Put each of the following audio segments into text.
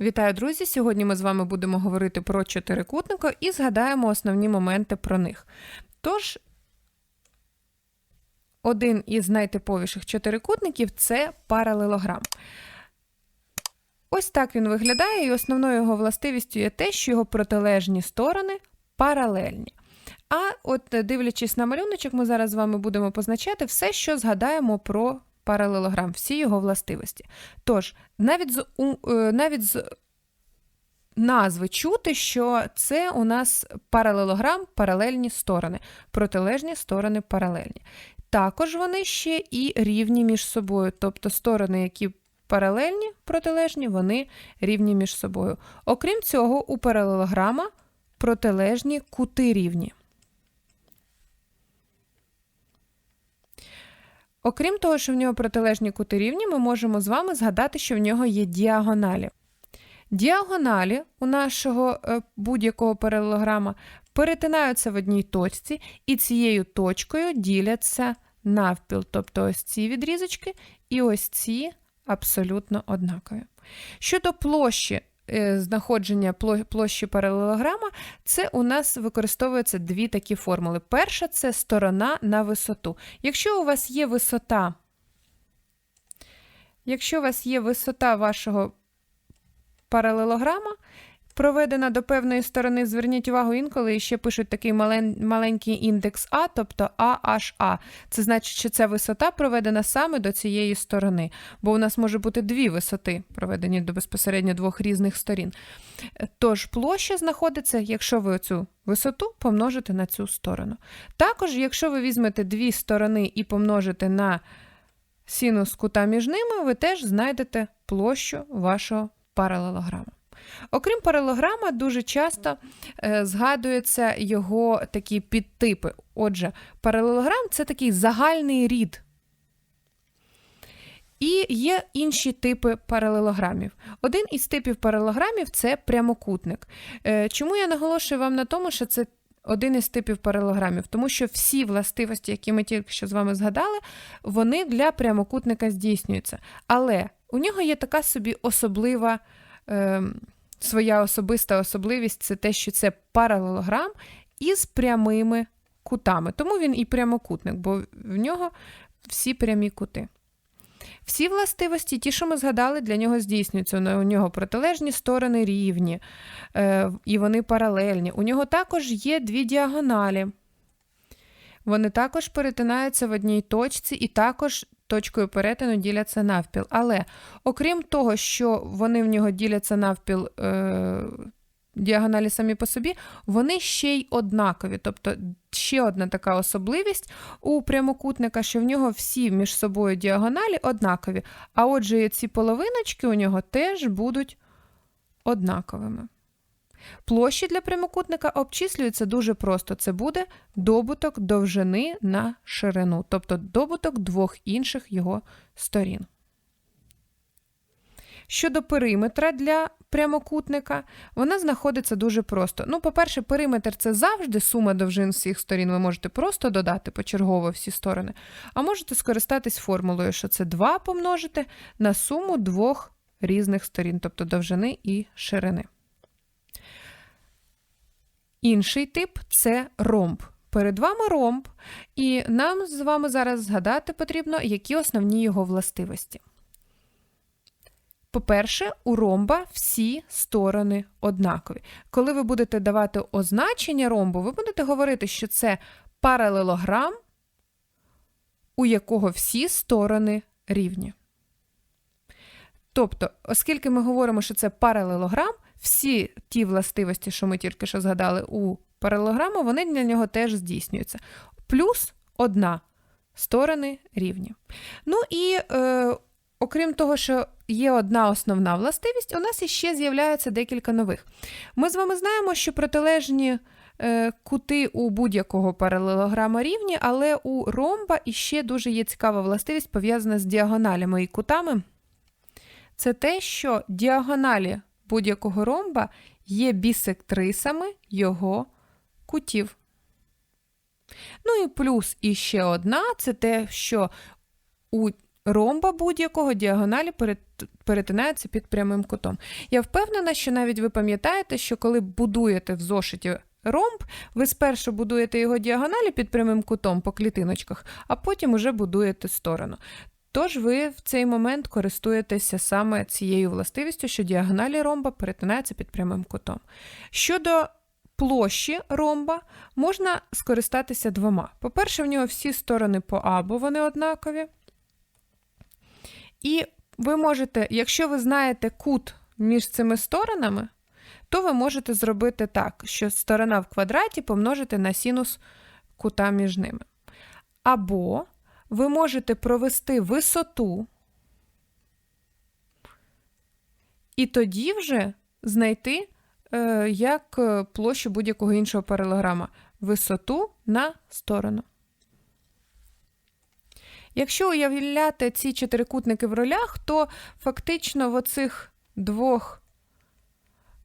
Вітаю, друзі! Сьогодні ми з вами будемо говорити про чотирикутника і згадаємо основні моменти про них. Тож, один із найтиповіших чотирикутників це паралелограм. Ось так він виглядає, і основною його властивістю є те, що його протилежні сторони паралельні. А от дивлячись на малюночок, ми зараз з вами будемо позначати все, що згадаємо про паралелограм, всі його властивості. Тож, навіть з, е, навіть з назви чути, що це у нас паралелограм, паралельні сторони, протилежні сторони паралельні. Також вони ще і рівні між собою, тобто сторони, які паралельні, протилежні, вони рівні між собою. Окрім цього, у паралелограма протилежні кути рівні. Окрім того, що в нього протилежні кути рівні, ми можемо з вами згадати, що в нього є діагоналі. Діагоналі у нашого е, будь-якого паралелограма перетинаються в одній точці, і цією точкою діляться навпіл. Тобто ось ці відрізочки і ось ці абсолютно однакові. Щодо площі знаходження площі паралелограма, це у нас використовуються дві такі формули. Перша це сторона на висоту. Якщо у вас є висота, якщо у вас є висота вашого паралелограма, проведена до певної сторони, зверніть увагу, інколи ще пишуть такий мален- маленький індекс А, тобто AHA. Це значить, що ця висота проведена саме до цієї сторони, бо у нас може бути дві висоти, проведені до безпосередньо двох різних сторін. Тож площа знаходиться, якщо ви цю висоту помножите на цю сторону. Також, якщо ви візьмете дві сторони і помножите на синус кута між ними, ви теж знайдете площу вашого паралелограма. Окрім паралелограма, дуже часто е, згадуються його такі підтипи. Отже, паралелограм це такий загальний рід. І є інші типи паралелограмів. Один із типів паралелограмів це прямокутник. Е, Чому я наголошую вам на тому, що це один із типів паралелограмів? Тому що всі властивості, які ми тільки що з вами згадали, вони для прямокутника здійснюються. Але у нього є така собі особлива. Е, Своя особиста особливість це те, що це паралелограм із прямими кутами. Тому він і прямокутник, бо в нього всі прямі кути. Всі властивості, ті, що ми згадали, для нього здійснюються. У нього протилежні сторони рівні, е, і вони паралельні. У нього також є дві діагоналі. Вони також перетинаються в одній точці і також точкою перетину діляться навпіл. Але окрім того, що вони в нього діляться навпіл е, діагоналі самі по собі, вони ще й однакові. Тобто ще одна така особливість у прямокутника, що в нього всі між собою діагоналі однакові. А отже, ці половиночки у нього теж будуть однаковими. Площі для прямокутника обчислюються дуже просто. Це буде добуток довжини на ширину, тобто добуток двох інших його сторін. Щодо периметра для прямокутника, вона знаходиться дуже просто. Ну, по-перше, периметр це завжди сума довжин всіх сторін. Ви можете просто додати почергово всі сторони, а можете скористатись формулою, що це 2 помножити на суму двох різних сторін, тобто довжини і ширини. Інший тип це ромб. Перед вами ромб, і нам з вами зараз згадати потрібно, які основні його властивості. По-перше, у ромба всі сторони однакові. Коли ви будете давати означення ромбу, ви будете говорити, що це паралелограм, у якого всі сторони рівні. Тобто, оскільки ми говоримо, що це паралелограм, всі ті властивості, що ми тільки що згадали у паралелограму, вони для нього теж здійснюються. Плюс одна сторони рівні. Ну і е, окрім того, що є одна основна властивість, у нас іще з'являється декілька нових. Ми з вами знаємо, що протилежні е, кути у будь-якого паралелограма рівні, але у ромба іще дуже є цікава властивість, пов'язана з діагоналями і кутами. Це те, що діагоналі будь-якого ромба є бісектрисами його кутів. Ну і плюс іще одна це те, що у ромба будь-якого діагоналі перет- перетинаються під прямим кутом. Я впевнена, що навіть ви пам'ятаєте, що коли будуєте в зошиті ромб, ви спершу будуєте його діагоналі під прямим кутом по клітиночках, а потім уже будуєте сторону. Тож ви в цей момент користуєтеся саме цією властивістю, що діагоналі ромба перетинаються під прямим кутом. Щодо площі ромба, можна скористатися двома. По-перше, в нього всі сторони по А, бо вони однакові. І ви можете, якщо ви знаєте кут між цими сторонами, то ви можете зробити так, що сторона в квадраті помножити на синус кута між ними. Або ви можете провести висоту, і тоді вже знайти е, як е, площу будь-якого іншого паралограма висоту на сторону. Якщо уявляти ці чотирикутники в ролях, то фактично в оцих двох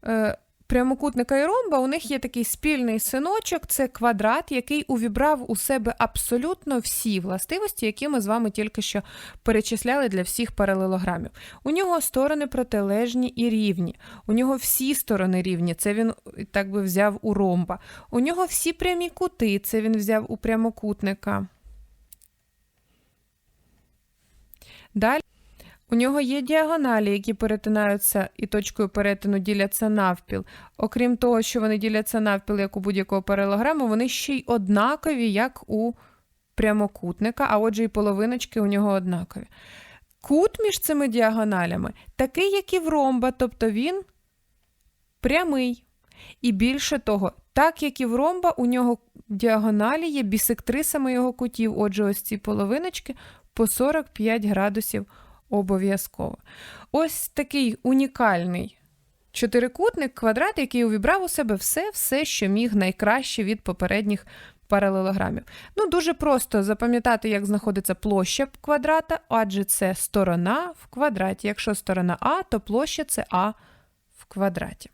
е, прямокутника і ромба у них є такий спільний синочок, це квадрат, який увібрав у себе абсолютно всі властивості, які ми з вами тільки що перечисляли для всіх паралелограмів. У нього сторони протилежні і рівні. У нього всі сторони рівні, це він так би взяв у ромба. У нього всі прямі кути, це він взяв у прямокутника. Далі у нього є діагоналі, які перетинаються і точкою перетину діляться навпіл. Окрім того, що вони діляться навпіл, як у будь-якого паралограму, вони ще й однакові, як у прямокутника, а отже, і половиночки у нього однакові. Кут між цими діагоналями такий, як і в ромба, тобто він прямий. І більше того, так як і в ромба, у нього діагоналі є бісектрисами його кутів, отже, ось ці половиночки по 45 градусів обов'язково. Ось такий унікальний чотирикутник, квадрат, який увібрав у себе все, все, що міг найкраще від попередніх паралелограмів. Ну, дуже просто запам'ятати, як знаходиться площа квадрата, адже це сторона в квадраті. Якщо сторона А, то площа це А в квадраті.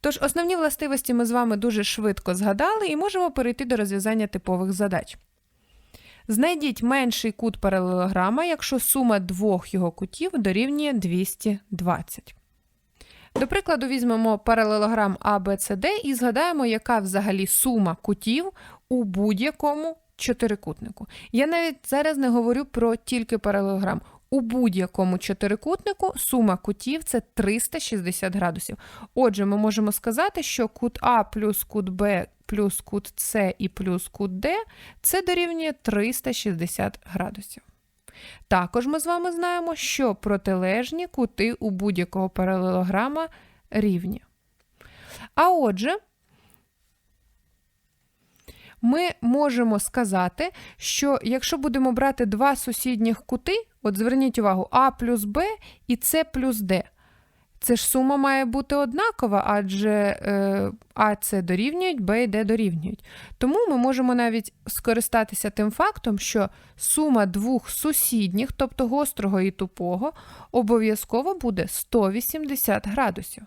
Тож, основні властивості ми з вами дуже швидко згадали і можемо перейти до розв'язання типових задач. Знайдіть менший кут паралелограма, якщо сума двох його кутів дорівнює 220. До прикладу, візьмемо паралелограм ABCD і згадаємо, яка взагалі сума кутів у будь-якому чотирикутнику. Я навіть зараз не говорю про тільки паралелограм. У будь-якому чотирикутнику сума кутів це 360 градусів. Отже, ми можемо сказати, що кут А плюс кут Б плюс кут С і плюс кут Д це дорівнює 360 градусів. Також ми з вами знаємо, що протилежні кути у будь-якого паралелограма рівні. А отже, ми можемо сказати, що якщо будемо брати два сусідніх кути, от зверніть увагу, А плюс Б і С плюс Д. Це ж сума має бути однакова, адже е, А це дорівнюють, Б і Д дорівнюють. Тому ми можемо навіть скористатися тим фактом, що сума двох сусідніх, тобто гострого і тупого, обов'язково буде 180 градусів.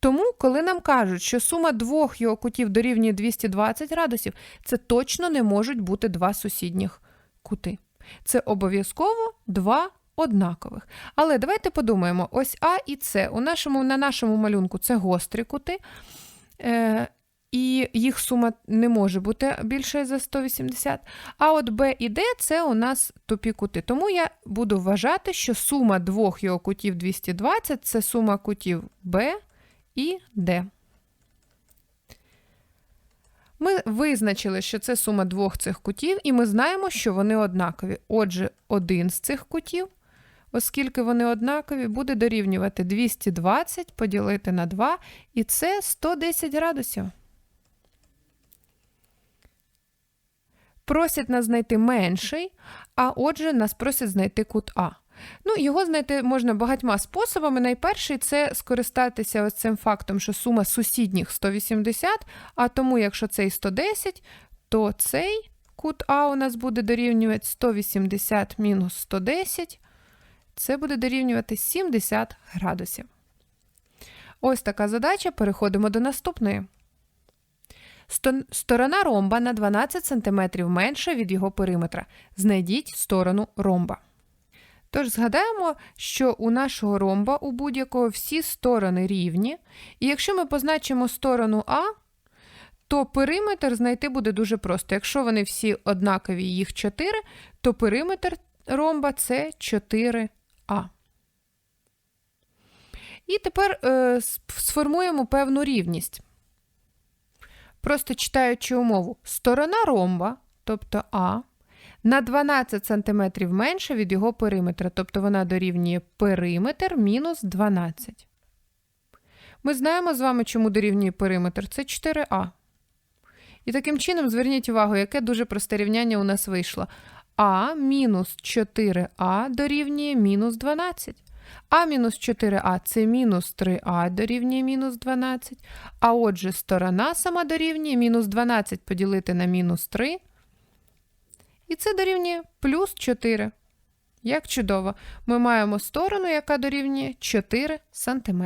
Тому, коли нам кажуть, що сума двох його кутів дорівнює 220 градусів, це точно не можуть бути два сусідніх кути. Це обов'язково два однакових. Але давайте подумаємо: ось А і С. У нашому, на нашому малюнку це гострі кути, е, і їх сума не може бути більше за 180. А от Б і Д це у нас тупі кути. Тому я буду вважати, що сума двох його кутів 220 це сума кутів Б і Д. Ми визначили, що це сума двох цих кутів, і ми знаємо, що вони однакові. Отже, один з цих кутів, оскільки вони однакові, буде дорівнювати 220 поділити на 2, і це 110 градусів. Просять нас знайти менший, а отже, нас просять знайти кут А. Ну, Його знайти можна багатьма способами. Найперший це скористатися ось цим фактом, що сума сусідніх 180, а тому, якщо цей 110, то цей кут А у нас буде дорівнювати 180 мінус 110, це буде дорівнювати 70 градусів. Ось така задача. Переходимо до наступної. Сторона ромба на 12 см менша від його периметра. Знайдіть сторону ромба. Тож згадаємо, що у нашого ромба у будь-якого всі сторони рівні, і якщо ми позначимо сторону А, то периметр знайти буде дуже просто. Якщо вони всі однакові, їх 4, то периметр ромба це 4А. І тепер е, сформуємо певну рівність. Просто читаючи умову, сторона ромба, тобто А, на 12 см менше від його периметра, тобто вона дорівнює периметр мінус 12. Ми знаємо з вами, чому дорівнює периметр. Це 4А. І таким чином зверніть увагу, яке дуже просте рівняння у нас вийшло. А мінус 4А дорівнює мінус 12. А мінус 4А це мінус 3А дорівнює мінус 12. А отже, сторона сама дорівнює мінус 12 поділити на мінус 3. І це дорівнює плюс 4. Як чудово, ми маємо сторону, яка дорівнює 4 см.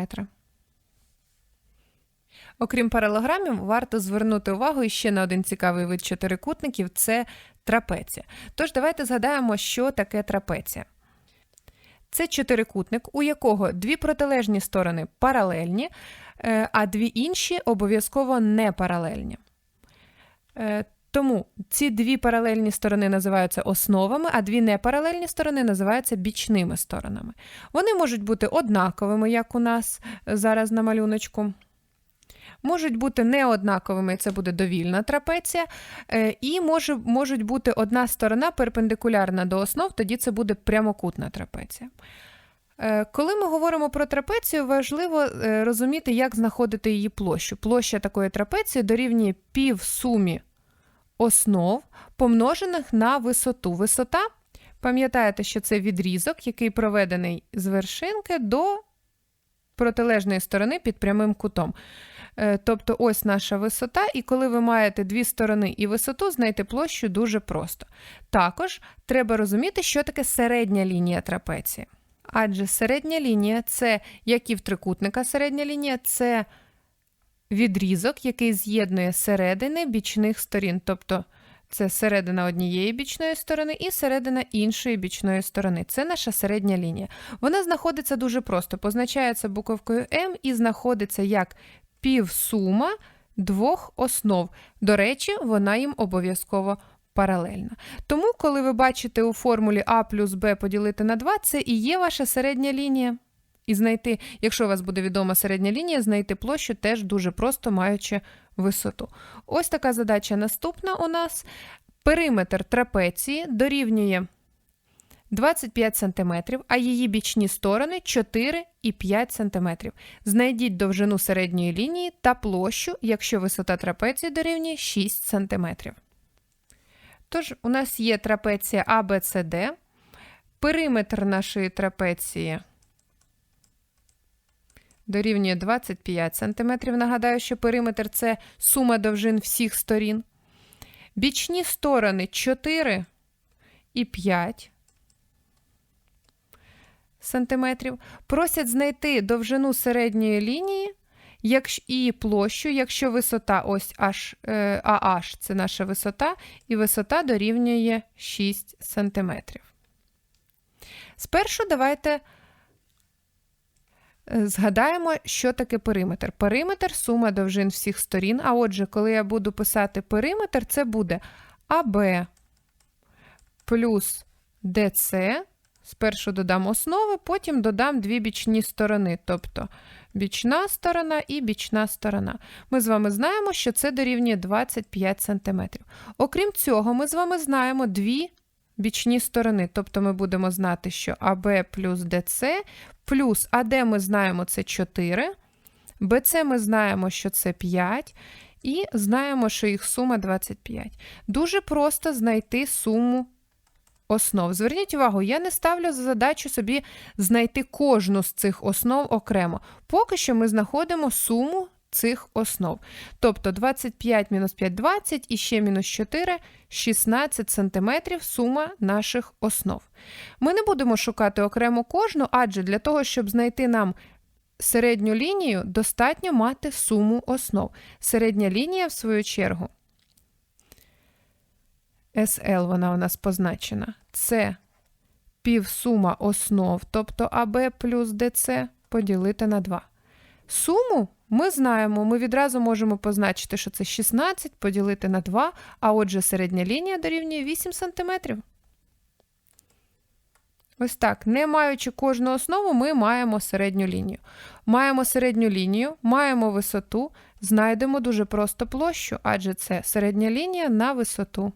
Окрім паралограмів, варто звернути увагу ще на один цікавий вид чотирикутників це трапеція. Тож давайте згадаємо, що таке трапеція. Це чотирикутник, у якого дві протилежні сторони паралельні, е, а дві інші обов'язково не паралельні. Е, Тому ці дві паралельні сторони називаються основами, а дві непаралельні сторони називаються бічними сторонами. Вони можуть бути однаковими, як у нас зараз на малюночку. Можуть бути неоднаковими, це буде довільна трапеція, е, і може, можуть бути одна сторона перпендикулярна до основ, тоді це буде прямокутна трапеція. Е, Коли ми говоримо про трапецію, важливо е, розуміти, як знаходити її площу. Площа такої трапеції дорівнює півсумі основ, помножених на висоту. Висота, пам'ятаєте, що це відрізок, який проведений з вершинки до протилежної сторони під прямим кутом. Е, Тобто ось наша висота, і коли ви маєте дві сторони і висоту, знайти площу дуже просто. Також треба розуміти, що таке середня лінія трапеції. Адже середня лінія це, як і в трикутника середня лінія, це відрізок, який з'єднує середини бічних сторін. Тобто це середина однієї бічної сторони і середина іншої бічної сторони. Це наша середня лінія. Вона знаходиться дуже просто, позначається буковкою М і знаходиться як півсума двох основ. До речі, вона їм обов'язково паралельна. Тому, коли ви бачите у формулі А плюс Б поділити на 2, це і є ваша середня лінія. І знайти, якщо у вас буде відома середня лінія, знайти площу теж дуже просто маючи висоту. Ось така задача наступна у нас. Периметр трапеції дорівнює 25 см, а її бічні сторони 4 і 5 см. Знайдіть довжину середньої лінії та площу, якщо висота трапеції дорівнює 6 см. Тож, у нас є трапеція ABCD. Периметр нашої трапеції дорівнює 25 см. Нагадаю, що периметр це сума довжин всіх сторін. Бічні сторони 4 і 5 сантиметрів. Просять знайти довжину середньої лінії і площу, якщо висота ось аж, е, AH – це наша висота, і висота дорівнює 6 сантиметрів. Спершу давайте е, згадаємо, що таке периметр. Периметр сума довжин всіх сторін. А отже, коли я буду писати периметр, це буде АБ плюс ДЦ. Спершу додам основи, потім додам дві бічні сторони, тобто бічна сторона і бічна сторона. Ми з вами знаємо, що це дорівнює 25 см. Окрім цього, ми з вами знаємо дві бічні сторони, тобто ми будемо знати, що АБ плюс ДЦ плюс АД ми знаємо це 4, БЦ ми знаємо, що це 5, і знаємо, що їх сума 25. Дуже просто знайти суму основ. Зверніть увагу, я не ставлю за задачу собі знайти кожну з цих основ окремо. Поки що ми знаходимо суму цих основ. Тобто 25 мінус 5 – 20 і ще мінус 4 – 16 см сума наших основ. Ми не будемо шукати окремо кожну, адже для того, щоб знайти нам середню лінію достатньо мати суму основ. Середня лінія, в свою чергу, SL вона у нас позначена. Це півсума основ, тобто АБ плюс ДЦ поділити на 2. Суму ми знаємо, ми відразу можемо позначити, що це 16 поділити на 2, а отже середня лінія дорівнює 8 см. Ось так, не маючи кожну основу, ми маємо середню лінію. Маємо середню лінію, маємо висоту, знайдемо дуже просто площу, адже це середня лінія на висоту.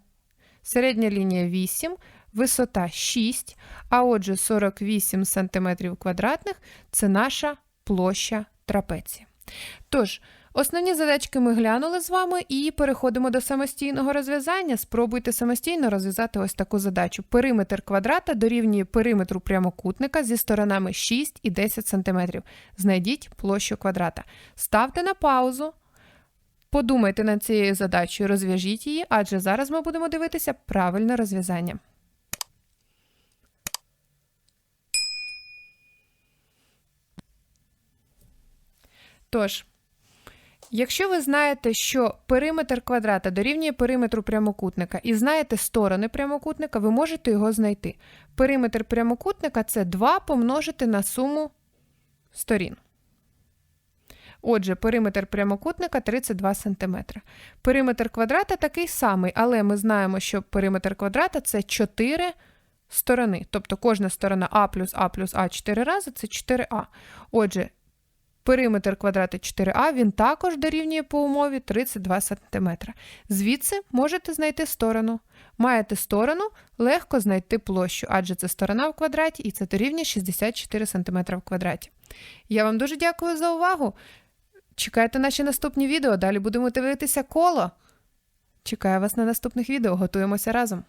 Середня лінія 8, висота 6, а отже 48 см квадратних – це наша площа трапеції. Тож, основні задачки ми глянули з вами і переходимо до самостійного розв'язання. Спробуйте самостійно розв'язати ось таку задачу. Периметр квадрата дорівнює периметру прямокутника зі сторонами 6 і 10 см. Знайдіть площу квадрата. Ставте на паузу. Подумайте над цією задачею, розв'яжіть її, адже зараз ми будемо дивитися правильне розв'язання. Тож, якщо ви знаєте, що периметр квадрата дорівнює периметру прямокутника і знаєте сторони прямокутника, ви можете його знайти. Периметр прямокутника це 2 помножити на суму сторін. Отже, периметр прямокутника 32 см. Периметр квадрата такий самий, але ми знаємо, що периметр квадрата це 4 сторони. Тобто кожна сторона А плюс А плюс А 4 рази це 4А. Отже, периметр квадрата 4А він також дорівнює по умові 32 см. Звідси можете знайти сторону. Маєте сторону, легко знайти площу, адже це сторона в квадраті і це дорівнює 64 см в квадраті. Я вам дуже дякую за увагу. Чекайте наші наступні відео, далі будемо дивитися коло. Чекаю вас на наступних відео, готуємося разом.